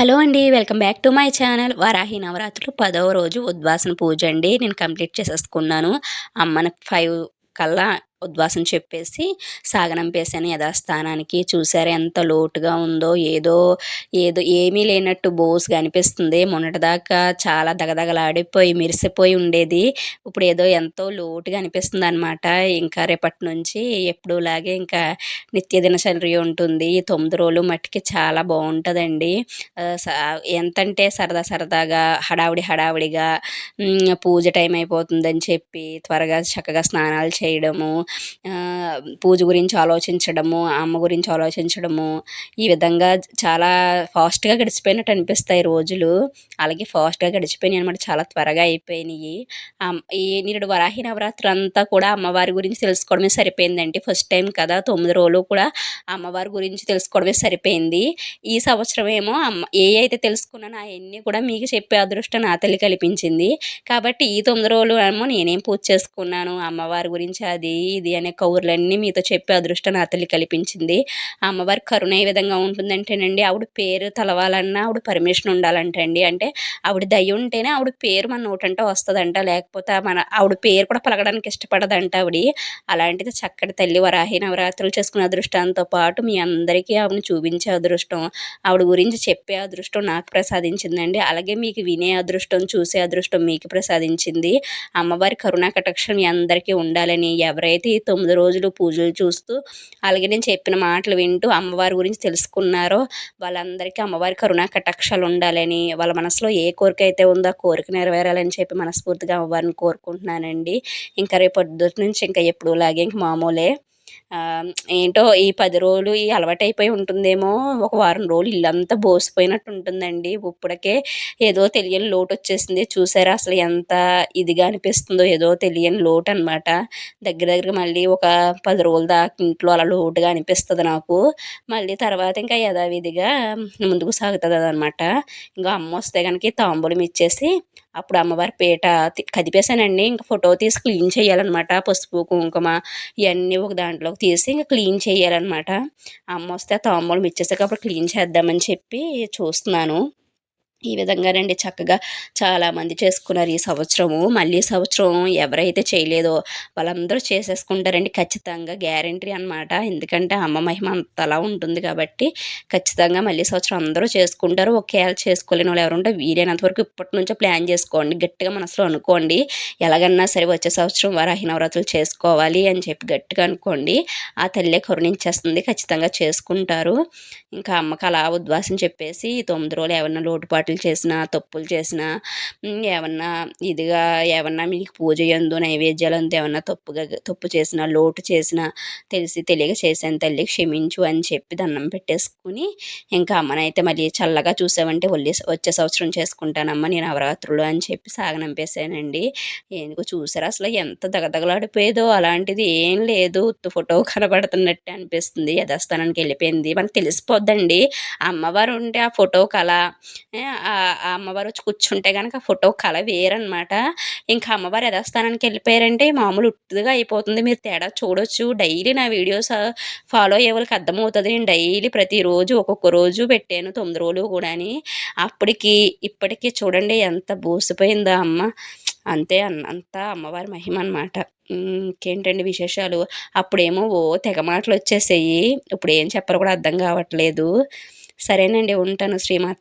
Hello అండి welcome back to my channel. Varahi నవరాత్రులు పదవ రోజు ఉద్వాసన పూజ అండి. నేను కంప్లీట్ చేసేసుకున్నాను. అమ్మని ఫైవ్ కల్లా ఉద్వాసం చెప్పేసి సాగనంపేశాను యథాస్థానానికి. చూసారా ఎంత లోటుగా ఉందో ఏదో ఏదో ఏమీ లేనట్టు బోసుగా అనిపిస్తుంది. మొన్నటిదాకా చాలా దగదగలాడిపోయి మెరిసిపోయి ఉండేది. ఇప్పుడు ఏదో ఎంతో లోటుగా అనిపిస్తుంది అనమాట ఇంకా రేపటి నుంచి ఎప్పుడులాగే ఇంకా నిత్య దినచర్య ఉంటుంది. తొమ్మిది రోజులు మట్టికి చాలా బాగుంటుందండి. ఎంతంటే సరదా సరదాగా హడావుడి హడావుడిగా పూజ టైం అయిపోతుందని చెప్పి త్వరగా చక్కగా స్నానాలు చేయడము పూజ గురించి ఆలోచించడము అమ్మ గురించి ఆలోచించడము ఈ విధంగా చాలా ఫాస్ట్గా గడిచిపోయినట్టు అనిపిస్తాయి రోజులు. అలాగే ఫాస్ట్గా గడిచిపోయినాయి అనమాట చాలా త్వరగా అయిపోయినాయి. ఈ నిరుడు వరాహి నవరాత్రి అంతా కూడా అమ్మవారి గురించి తెలుసుకోవడమే సరిపోయిందండి. ఫస్ట్ టైం కదా తొమ్మిది రోజులు కూడా అమ్మవారి గురించి తెలుసుకోవడమే సరిపోయింది. ఈ సంవత్సరం ఏమో అమ్మ ఏ అయితే తెలుసుకున్నానో అవన్నీ కూడా మీకు చెప్పే అదృష్టం నా తల్లి కల్పించింది. కాబట్టి ఈ తొమ్మిది రోజులు ఏమో నేనేం పూజ చేసుకున్నాను అమ్మవారి గురించి అది ఇది అనే కౌరులన్నీ మీతో చెప్పే అదృష్టం నా తల్లి కల్పించింది. అమ్మవారి కరుణ ఏ విధంగా ఉంటుందంటేనండి ఆవిడ పేరు తలవాలన్నా ఆవిడ పర్మిషన్ ఉండాలంటండి. అంటే ఆవిడ దయ ఉంటేనే ఆవిడ పేరు మన నోటంటే వస్తుందంట. లేకపోతే మన ఆవిడ పేరు కూడా పలకడానికి ఇష్టపడదంట ఆవిడ. అలాంటిది చక్కటి తల్లి వరాహి నవరాత్రులు చేసుకునే అదృష్టంతో పాటు మీ అందరికీ ఆవిడని చూపించే అదృష్టం ఆవిడ గురించి చెప్పే అదృష్టం నాకు ప్రసాదించిందండి. అలాగే మీకు వినే అదృష్టం చూసే అదృష్టం మీకు ప్రసాదించింది. అమ్మవారి కరుణా కటాక్షం మీ అందరికీ ఉండాలని ఎవరైతే తొమ్మిది రోజులు పూజలు చూస్తూ అలాగే నేను చెప్పిన మాటలు వింటూ అమ్మవారి గురించి తెలుసుకున్నారో వాళ్ళందరికీ అమ్మవారి కరుణా కటాక్షాలు ఉండాలని వాళ్ళ మనసులో ఏ కోరిక అయితే ఉందో ఆ కోరిక నెరవేరాలని చెప్పి మనస్ఫూర్తిగా అమ్మవారిని కోరుకుంటున్నానండి. ఇంకా రేపు పొద్దుటి నుంచి ఇంకా ఎప్పుడు లాగే ఇంక మామూలే. ఏంటో ఈ పది రోజులు ఈ అలవాటైపోయి ఉంటుందేమో. ఒక వారం రోజులు ఇల్లంతా బోసిపోయినట్టు ఉంటుందండి ఇప్పటికే ఏదో తెలియని లోటు వచ్చేసింది చూసారా అసలు ఎంత ఇదిగా అనిపిస్తుందో ఏదో తెలియని లోటు అనమాట దగ్గర దగ్గర మళ్ళీ ఒక పది రోజుల దాకా ఇంట్లో అలా లోటుగా అనిపిస్తుంది నాకు. మళ్ళీ తర్వాత ఇంకా యథావిధిగా ముందుకు సాగుతుంది అనమాట ఇంకా అమ్మ వస్తే కనుక తాంబూలం ఇచ్చేసి అప్పుడు అమ్మవారి పీట కదిపేశానండి. ఇంకా ఫోటో తీసి క్లీన్ చేయాలన్నమాట. పసుపు కుంకుమ ఇవన్నీ ఒక దాంట్లో దాంట్లోకి తీసి ఇంకా క్లీన్ చేయాలన్నమాట. అమ్మ వస్తే తాంబూలం ఇచ్చేసాక అప్పుడు క్లీన్ చేద్దామని చెప్పి చూస్తున్నాను. ఈ విధంగా రండి. చక్కగా చాలామంది చేసుకున్నారు ఈ సంవత్సరము. మళ్ళీ సంవత్సరం ఎవరైతే చేయలేదో వాళ్ళందరూ చేసేసుకుంటారండి ఖచ్చితంగా గ్యారంటీ అనమాట ఎందుకంటే అమ్మ మహిమ అంతలా ఉంటుంది కాబట్టి ఖచ్చితంగా మళ్ళీ సంవత్సరం అందరూ చేసుకుంటారు. ఒకేలా చేసుకోలేని వాళ్ళు ఎవరుంటే వీలైనంత వరకు ఇప్పటి నుంచో ప్లాన్ చేసుకోండి. గట్టిగా మనసులో అనుకోండి. ఎలాగన్నా సరే వచ్చే సంవత్సరం వారాహి నవరాత్రులు చేసుకోవాలి అని చెప్పి గట్టిగా అనుకోండి. ఆ తల్లే కరుణించేస్తుంది. ఖచ్చితంగా చేసుకుంటారు. ఇంకా అమ్మకి అలా ఉద్వాసం చెప్పేసి తొమ్మిది రోజులు ఏమన్నా లోటుపాటు పొరపాట్లు చేసినా తప్పులు చేసినా ఏమన్నా ఇదిగా ఏమన్నా మీకు పూజ ఎందు నైవేద్యాలు అందు ఏమన్నా తప్పుగా తప్పు చేసినా లోటు చేసినా తెలిసి తెలియక చేశాను తల్లి క్షమించు అని చెప్పి దండం పెట్టేసుకుని ఇంకా అమ్మనైతే మళ్ళీ చల్లగా చూసామంటే వల్లి వచ్చే సంవత్సరం చేసుకుంటానమ్మ నేను నవరాత్రులు అని చెప్పి సాగనంపేశానండి ఎందుకు చూసారా? అసలు ఎంత దగదగలాడిపోయేదో అలాంటిది ఏం లేదు. ఉత్తు ఫోటో కనబడుతున్నట్టు అనిపిస్తుంది. యథాస్థానానికి వెళ్ళిపోయింది. మనకు తెలిసిపోద్దండి. అమ్మవారు ఉంటే ఆ ఫోటో కళ అమ్మవారు వచ్చి కూర్చుంటే కనుక ఫోటో కళ వేరనమాట ఇంకా అమ్మవారు యథాస్థానానికి వెళ్ళిపోయారంటే మామూలు ఉట్టుగా అయిపోతుంది. మీరు తేడా చూడొచ్చు. డైలీ నా వీడియోస్ ఫాలో అయ్యే వాళ్ళకి అర్థమవుతుంది. నేను డైలీ ప్రతిరోజు ఒక్కొక్క రోజు పెట్టాను తొమ్మిది రోజులు కూడా అప్పటికి ఇప్పటికీ చూడండి ఎంత బూసిపోయిందో అమ్మ. అంతే అంతా అమ్మవారి మహిమ అనమాట ఇంకేంటండి విశేషాలు? అప్పుడేమో ఓ తెగ మాటలు వచ్చేసాయి ఇప్పుడు ఏం చెప్పరు కూడా అర్థం కావట్లేదు. సరేనండి ఉంటాను శ్రీమాత.